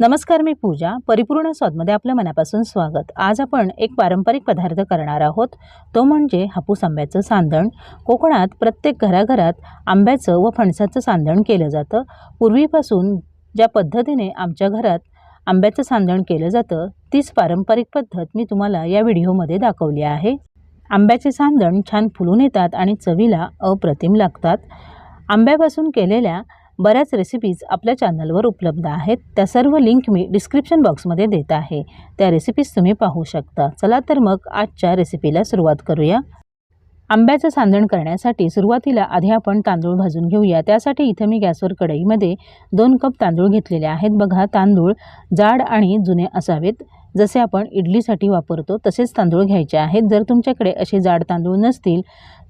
नमस्कार मी पूजा. परिपूर्ण स्वादमध्ये आपलं मनापासून स्वागत. आज आपण एक पारंपरिक पदार्थ करणार आहोत. तो म्हणजे हापूस आंब्याचं सांदण. कोकणात प्रत्येक घराघरात आंब्याचं व फणसाचं सांदण केलं जातं. पूर्वीपासून ज्या पद्धतीने आमच्या घरात आंब्याचं सांदण केलं जातं तीच पारंपरिक पद्धत मी तुम्हाला या व्हिडिओमध्ये दाखवली आहे. आंब्याचे सांदण छान फुलून येतात आणि चवीला अप्रतिम लागतात. आंब्यापासून केलेल्या बऱ्याच रेसिपीज आपल्या चॅनलवर उपलब्ध आहेत. त्या सर्व लिंक मी डिस्क्रिप्शन बॉक्समध्ये देत आहे. त्या रेसिपीज तुम्ही पाहू शकता. चला तर मग आजच्या रेसिपीला सुरुवात करूया. आंब्याचं सांदण करण्यासाठी सुरुवातीला आधी आपण तांदूळ भाजून घेऊया. त्यासाठी इथं मी गॅसवर कढईमध्ये दोन कप तांदूळ घेतलेले आहेत. बघा तांदूळ जाड आणि जुने असावेत. जसे आपण इडलीसाठी वापरतो तसेच तांदूळ घ्यायचे आहेत. जर तुमच्याकडे असे जाड तांदूळ नसतील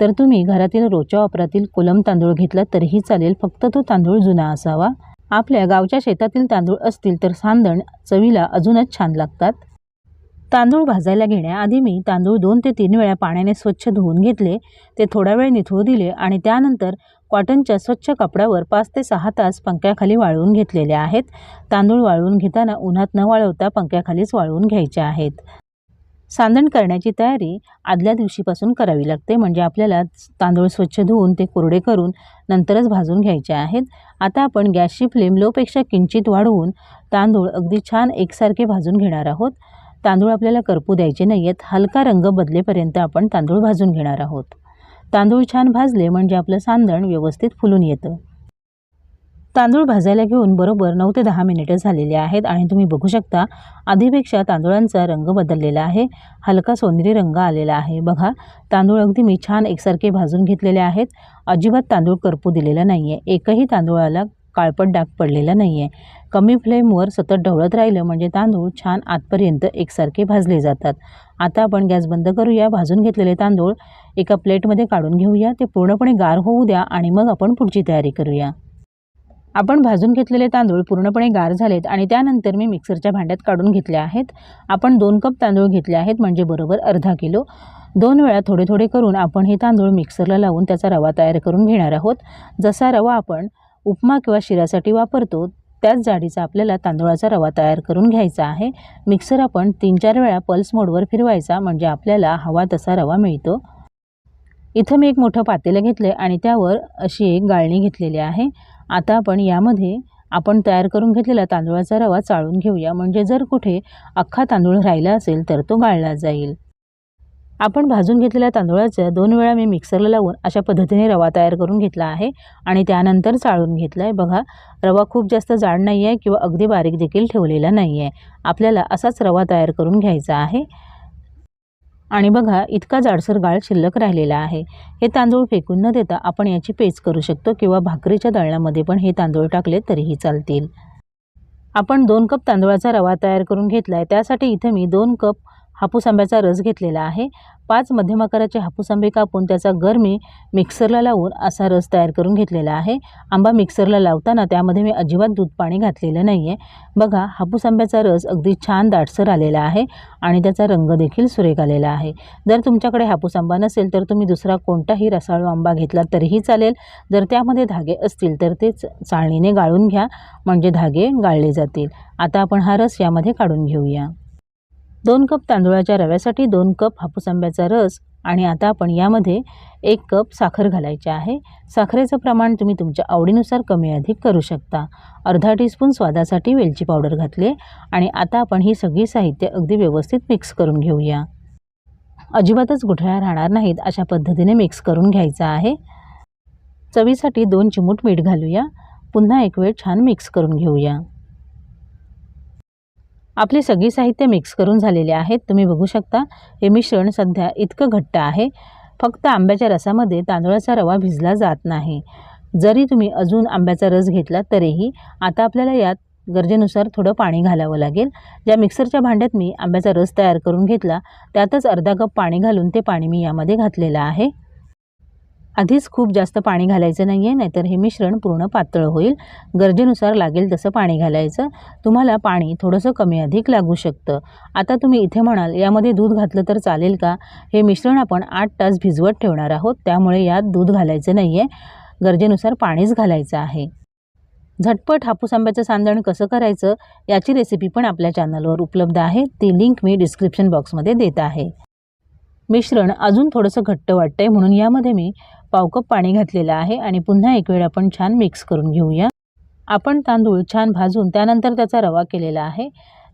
तर तुम्ही घरातील रोजच्या वापरातील कोलम तांदूळ घेतला तरीही चालेल. फक्त तो तांदूळ जुना असावा. आपल्या गावच्या शेतातील तांदूळ असतील तर सांदण चवीला अजूनच छान लागतात. तांदूळ भाजायला घेण्याआधी मी तांदूळ दोन ते तीन वेळा पाण्याने स्वच्छ धुवून घेतले. ते थोडा वेळ निथळू दिले आणि त्यानंतर कॉटनच्या स्वच्छ कपड्यावर पाच ते सहा तास पंख्याखाली वाळवून घेतलेले आहेत. तांदूळ वाळवून घेताना उन्हात न वाळवता पंख्याखालीच वाळवून घ्यायचे आहेत. सांदण करण्याची तयारी आदल्या दिवशीपासून करावी लागते म्हणजे आपल्याला तांदूळ स्वच्छ धुवून ते कोरडे करून नंतरच भाजून घ्यायचे आहेत. आता आपण गॅसची फ्लेम लोपेक्षा किंचित वाढवून तांदूळ अगदी छान एकसारखे भाजून घेणार आहोत. तांदूळ आपल्याला करपू द्यायचे नाही आहेत हलका रंग बदलेपर्यंत आपण तांदूळ भाजून घेणार आहोत. तांदूळ छान भाजले म्हणजे आपलं सांदण व्यवस्थित फुलून येतं. तांदूळ भाजायला घेऊन बरोबर नऊ ते दहा मिनिटं झालेली आहेत आणि तुम्ही बघू शकता आधीपेक्षा तांदूळांचा रंग बदललेला आहे हलका सोनेरी रंग आलेला आहे. बघा तांदूळ अगदी मी छान एकसारखे भाजून घेतलेले आहेत. अजिबात तांदूळ करपू दिलेला नाही आहे एकही तांदूळाला काळपट डाग पडलेला नाही आहे कमी फ्लेमवर सतत ढवळत राहिलं म्हणजे तांदूळ छान आतपर्यंत एकसारखे भाजले जातात. आता आपण गॅस बंद करूया भाजून घेतलेले तांदूळ एका प्लेटमध्ये काढून घेऊया ते पूर्णपणे गार होऊ द्या आणि मग आपण पुढची तयारी करूया. आपण भाजून घेतलेले तांदूळ पूर्णपणे गार झालेत आणि त्यानंतर मी मिक्सरच्या भांड्यात काढून घेतले आहेत. आपण दोन कप तांदूळ घेतले आहेत म्हणजे बरोबर अर्धा किलो. दोन वेळा थोडे थोडे करून आपण हे तांदूळ मिक्सरला लावून त्याचा रवा तयार करून घेणार आहोत. जसा रवा आपण उपमा किंवा शिऱ्यासाठी वापरतो. त्याच जाडीचा आपल्याला तांदूळाचा रवा तयार करून घ्यायचा आहे. मिक्सर आपण तीन चार वेळा पल्स मोडवर फिरवायचा म्हणजे आपल्याला हवा तसा रवा मिळतो. इथं मी एक मोठं पातेलं घेतलं आहे आणि त्यावर अशी एक गाळणी घेतलेली आहे. आता आपण यामध्ये आपण तयार करून घेतलेला तांदूळाचा रवा चाळून घेऊया. म्हणजे जर कुठे अख्खा तांदूळ राहिला असेल तर तो गाळला जाईल. आपण भाजून घेतलेल्या तांदूळाचं दोन वेळा मी मिक्सरला लावून अशा पद्धतीने रवा तयार करून घेतला आहे आणि त्यानंतर चाळून घेतला आहे बघा रवा खूप जास्त जाड नाही आहे किंवा अगदी बारीक देखील ठेवलेला नाही आहे. आपल्याला असाच रवा तयार करून घ्यायचा आहे. आणि बघा इतका जाडसर गाळ शिल्लक राहिलेला आहे. हे तांदूळ फेकून न देता आपण याची पेच करू शकतो किंवा भाकरीच्या दळणामध्ये पण हे तांदूळ टाकले तरीही चालतील. आपण दोन कप तांदूळाचा रवा तयार करून घेतला आहे त्यासाठी इथं मी दोन कप हापूस आंब्याचा रस घेतलेला आहे. पाच मध्यम आकाराचे हापूस आंबे कापून त्याचा गरमी मिक्सरला लावून असा रस तयार करून घेतलेला आहे. आंबा मिक्सरला लावताना त्यामध्ये मी अजिबात दूध पाणी घातलेलं नाही आहे बघा हापूस आंब्याचा रस अगदी छान दाटसर आलेला आहे आणि त्याचा रंग देखील सुरेख आलेला आहे. जर तुमच्याकडे हापूस आंबा नसेल तर तुम्ही दुसरा कोणताही रसाळू आंबा घेतला तरीही चालेल. जर त्यामध्ये धागे असतील तर ते चाळणीने गाळून घ्या म्हणजे धागे गाळले जातील. आता आपण हा रस यामध्ये काढून घेऊया. दोन कप तांदूळाच्या रव्यासाठी दोन कप हापूस आंब्याचा रस आणि आता आपण यामध्ये एक कप साखर घालायचे आहे. साखरेचं प्रमाण तुम्ही तुमच्या आवडीनुसार कमी अधिक करू शकता. अर्धा टीस्पून स्वादासाठी वेलची पावडर घातली आणि आता आपण ही सगळी साहित्य अगदी व्यवस्थित मिक्स करून घेऊया. अजिबातच गुठळ्या राहणार नाहीत अशा पद्धतीने मिक्स करून घ्यायचं आहे. चवीसाठी दोन चिमूट मीठ घालूया. पुन्हा एक वेळ छान मिक्स करून घेऊया. आपली सगळी साहित्य मिक्स करून झालेले आहेत. तुम्ही बघू शकता हे मिश्रण सध्या इतकं घट्ट आहे. फक्त आंब्याच्या रसामध्ये तांदळाचा रवा भिजला जात नाही. जरी तुम्ही अजून आंब्याचा रस घेतला तरीही आता आपल्याला यात गरजेनुसार थोडं पाणी घालावं लागेल. ज्या मिक्सरच्या भांड्यात मी आंब्याचा रस तयार करून घेतला त्यातच अर्धा कप पाणी घालून ते पाणी मी यामध्ये घातलेलं आहे. आधीच खूप जास्त पाणी घालायचं नाही आहे नाहीतर हे मिश्रण पूर्ण पातळ होईल. गरजेनुसार लागेल तसं पाणी घालायचं. तुम्हाला पाणी थोडंसं कमी अधिक लागू शकतं. आता तुम्ही इथे म्हणाल यामध्ये दूध घातलं तर चालेल का? हे मिश्रण आपण आठ तास भिजवत ठेवणार आहोत त्यामुळे यात दूध घालायचं नाही आहे गरजेनुसार पाणीच घालायचं आहे. झटपट हापूस आंब्याचं सांदण कसं करायचं याची रेसिपी पण आपल्या चॅनलवर उपलब्ध आहे. ती लिंक मी डिस्क्रिप्शन बॉक्समध्ये देत आहे. मिश्रण अजून थोडंसं घट्ट वाटतं आहे म्हणून यामध्ये मी पाव कप पाणी घातलेलं आहे आणि पुन्हा एक वेळ आपण छान मिक्स करून घेऊया. आपण तांदूळ छान भाजून त्यानंतर त्याचा रवा केलेला आहे.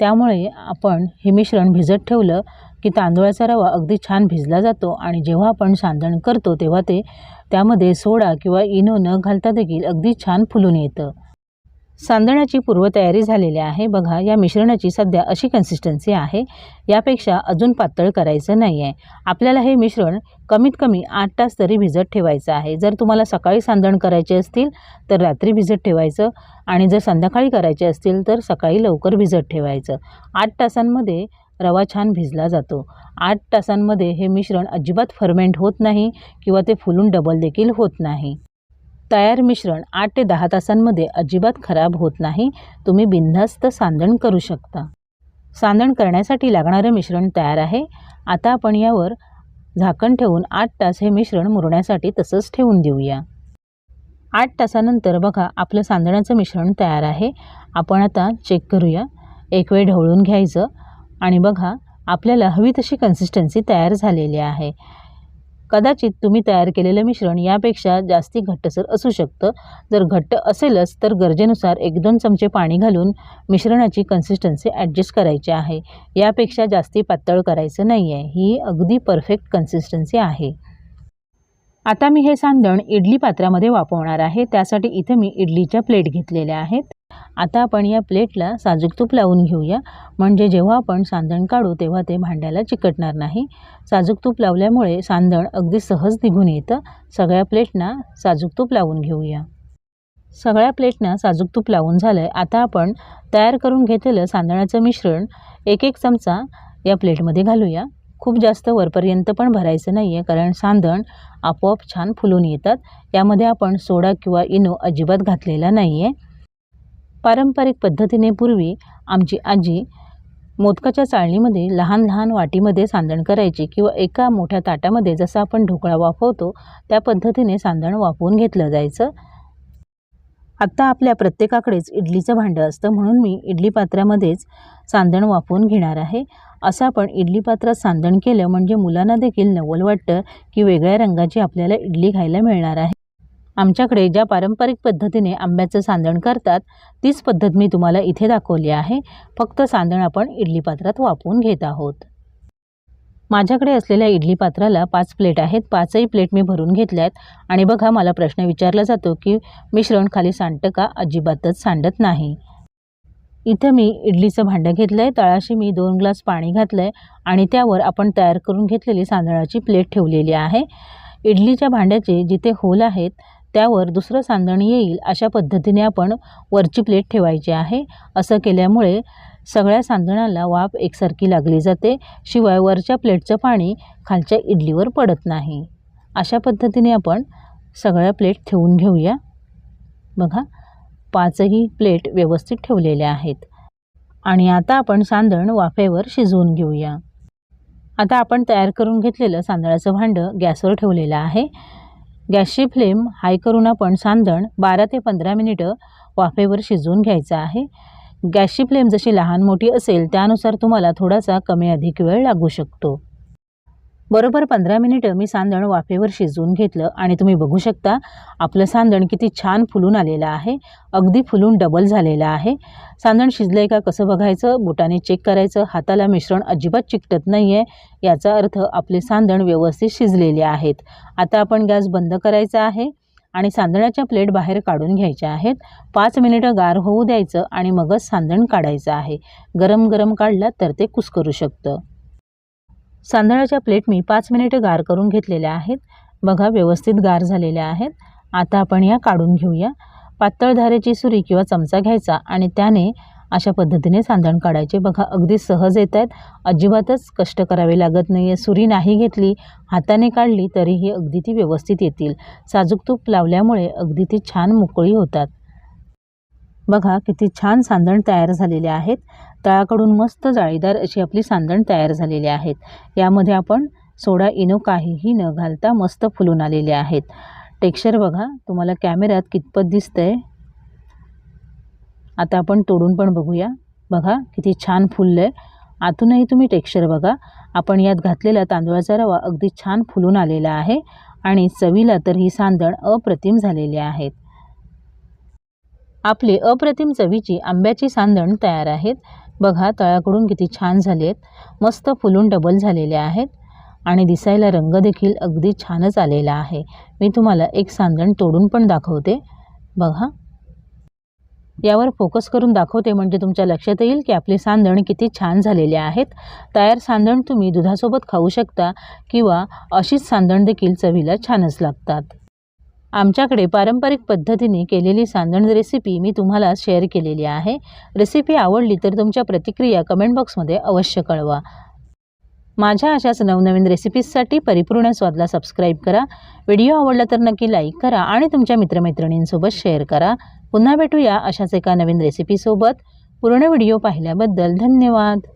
त्यामुळे आपण हे मिश्रण भिजत ठेवलं की तांदूळाचा रवा अगदी छान भिजला जातो आणि जेव्हा आपण सांदण करतो तेव्हा ते त्यामध्ये सोडा किंवा इनो न घालता देखील अगदी छान फुलून येतं. सांदण्याची पूर्वतयारी झालेली आहे. बघा या मिश्रणाची सध्या अशी कन्सिस्टन्सी आहे. यापेक्षा अजून पातळ करायचं नाही आहे आपल्याला हे मिश्रण कमीत कमी आठ तास तरी भिजत ठेवायचं आहे. जर तुम्हाला सकाळी सांदण करायचे असतील तर रात्री भिजत ठेवायचं. आणि जर संध्याकाळी करायचे असतील तर सकाळी लवकर भिजत ठेवायचं. आठ तासांमध्ये रवा छान भिजला जातो. आठ तासांमध्ये हे मिश्रण अजिबात फर्मेंट होत नाही किंवा ते फुलून डबल देखील होत नाही. तयार मिश्रण आठ ते दहा तासांमध्ये अजिबात खराब होत नाही. तुम्ही बिनधास्त सांदण करू शकता. सांदण करण्यासाठी लागणारं मिश्रण तयार आहे. आता आपण यावर झाकण ठेवून आठ तास हे मिश्रण मुरण्यासाठी तसंच ठेवून देऊया. आठ तासानंतर बघा आपलं सांदणाचं मिश्रण तयार आहे. आपण आता चेक करूया. एक वेळ ढवळून घ्यायचं. आणि बघा आपल्याला हवी तशी कन्सिस्टन्सी तयार झालेली आहे. कदाचित तुम्ही तयार केलेलं मिश्रण यापेक्षा जास्ती घट्टसर असू शकतं. जर घट्ट असेलच तर गरजेनुसार एक दोन चमचे पाणी घालून मिश्रणाची कन्सिस्टन्सी ॲडजस्ट करायची आहे. यापेक्षा जास्ती पातळ करायचं नाही आहे ही अगदी परफेक्ट कन्सिस्टन्सी आहे. आता मी हे सांदण इडली पात्रामध्ये वापरणार आहे. त्यासाठी इथे मी इडलीच्या प्लेट घेतलेल्या आहेत. आता आपण या प्लेटला साजूक तूप लावून घेऊया. म्हणजे जेव्हा आपण सांदण काढू तेव्हा ते भांड्याला चिकटणार नाही. साजूक तूप लावल्यामुळे सांदण अगदी सहज निघून येतं. सगळ्या प्लेटना साजूक तूप लावून घेऊया. सगळ्या प्लेटना साजूक तूप लावून झालं आहे आता आपण तयार करून घेतलेलं सांदणाचं मिश्रण एक एक चमचा या प्लेटमध्ये घालूया. खूप जास्त वरपर्यंत पण भरायचं नाही आहे कारण सांदण आपोआप छान फुलून येतात. यामध्ये आपण सोडा किंवा इनो अजिबात घातलेला नाही आहे पारंपरिक पद्धतीने पूर्वी आमची आजी मोदकाच्या चाळणीमध्ये लहान लहान वाटीमध्ये सांदण करायची किंवा एका मोठ्या ताटामध्ये जसं आपण ढोकळा वाफवतो त्या पद्धतीने सांदण वाफवून घेतलं जायचं. आत्ता आपल्या प्रत्येकाकडेच इडलीचं भांडं असतं म्हणून मी इडली पात्रामध्येच सांदण वाफवून घेणार आहे. असं आपण इडली पात्रात सांदण केलं म्हणजे मुलांना देखील नवल वाटतं की वेगळ्या रंगाची आपल्याला इडली खायला मिळणार आहे. आमच्याकडे ज्या पारंपरिक पद्धतीने आंब्याचं सांदण करतात तीच पद्धत मी तुम्हाला इथे दाखवली आहे. फक्त सांदण आपण इडली पात्रात वापरून घेत आहोत. माझ्याकडे असलेल्या इडली पात्राला पाच प्लेट आहेत. पाचही प्लेट मी भरून घेतल्या आहेत आणि बघा मला प्रश्न विचारला जातो की मिश्रण खाली सांडतं का? अजिबातच सांडत नाही. इथं मी इडलीचं भांडं घेतलं आहे तळाशी मी दोन ग्लास पाणी घातलं आहे आणि त्यावर आपण तयार करून घेतलेली सांदळाची प्लेट ठेवलेली आहे. इडलीच्या भांड्याचे जिथे होल आहेत त्यावर दुसरं सांदण येईल अशा पद्धतीने आपण वरची प्लेट ठेवायची आहे. असं केल्यामुळे सगळ्या सांदणाला वाफ एकसारखी लागली जाते. शिवाय वरच्या प्लेटचं पाणी खालच्या इडलीवर पडत नाही. अशा पद्धतीने आपण सगळ्या प्लेट ठेवून घेऊया. बघा पाचही प्लेट व्यवस्थित ठेवलेल्या आहेत. आणि आता आपण सांदण वाफेवर शिजवून घेऊया. आता आपण तयार करून घेतलेलं सांदळाचं भांडं गॅसवर ठेवलेलं आहे. गॅसची फ्लेम हाय करून आपण सांदण बारा ते पंधरा मिनिटं वाफेवर शिजवून घ्यायचं आहे. गॅसची फ्लेम जशी लहान मोठी असेल त्यानुसार तुम्हाला थोडासा कमी अधिक वेळ लागू शकतो. बरोबर पंधरा मिनिटं मी सांदण वाफेवर शिजवून घेतलं आणि तुम्ही बघू शकता आपलं सांदण किती छान फुलून आलेलं आहे. अगदी फुलून डबल झालेलं आहे. सांदण शिजलं आहे का कसं बघायचं? बोटाने चेक करायचं. हाताला मिश्रण अजिबात चिकटत नाही आहे याचा अर्थ आपले सांदण व्यवस्थित शिजलेले आहेत. आता आपण गॅस बंद करायचा आहे आणि सांदणाच्या प्लेट बाहेर काढून घ्यायच्या आहेत. पाच मिनिटं गार होऊ द्यायचं आणि मगच सांदण काढायचं आहे. गरम गरम काढलं तर ते कुस्करू शकतं. तांदळाच्या प्लेट मी पाच मिनिटं गार करून घेतलेल्या आहेत. बघा व्यवस्थित गार झालेल्या आहेत. आता आपण या काढून घेऊया. पातळ धारेची सुरी किंवा चमचा घ्यायचा आणि त्याने अशा पद्धतीने सांदण काढायचे. बघा अगदी सहज येत आहेत अजिबातच कष्ट करावे लागत नाही आहे सुरी नाही घेतली हाताने काढली तरीही अगदी ती व्यवस्थित येतील. साजूक तूप लावल्यामुळे अगदी ती छान मोकळी होतात. बघा किती छान सांदण तयार झालेले आहेत. तळाकडून मस्त जाळीदार अशी आपली सांदण तयार झालेली आहेत. यामध्ये आपण सोडा इनो काहीही न घालता मस्त फुलून आलेले आहेत. टेक्स्चर बघा तुम्हाला कॅमेऱ्यात कितपत दिसतं आहे आता आपण तोडून पण बघूया. बघा किती छान फुललं आहे आतूनही तुम्ही टेक्स्चर बघा. आपण यात घातलेला तांदूळाचा रवा अगदी छान फुलून आलेला आहे आणि चवीला तर ही सांदण अप्रतिम झालेली आहेत. आपली अप्रतिम चवीची आंब्याची सांदण तयार आहेत. बघा तळाकडून किती छान झाले आहेत मस्त फुलून डबल झालेले आहेत. आणि दिसायला रंग देखील अगदी छानच आलेला आहे. मी तुम्हाला एक सांदण तोडून पण दाखवते. बघा. यावर फोकस करून दाखवते म्हणजे तुमच्या लक्षात येईल की आपले सांदण किती छान झालेले आहेत. तयार सांदण तुम्ही दुधासोबत खाऊ शकता किंवा अशीच सांदण देखील चवीला छानच लागतात. आमच्याकडे पारंपरिक पद्धतीने केलेली सांदण रेसिपी मी तुम्हाला शेअर केलेली आहे. रेसिपी आवडली तर तुमच्या प्रतिक्रिया कमेंट बॉक्समध्ये अवश्य कळवा. माझ्या अशाच नवनवीन रेसिपीजसाठी परिपूर्ण स्वादला सबस्क्राईब करा. व्हिडिओ आवडला तर नक्की लाईक करा आणि तुमच्या मित्रमैत्रिणींसोबत शेअर करा. पुन्हा भेटूया अशाच एका नवीन रेसिपीसोबत पूर्ण व्हिडिओ पाहिल्याबद्दल धन्यवाद.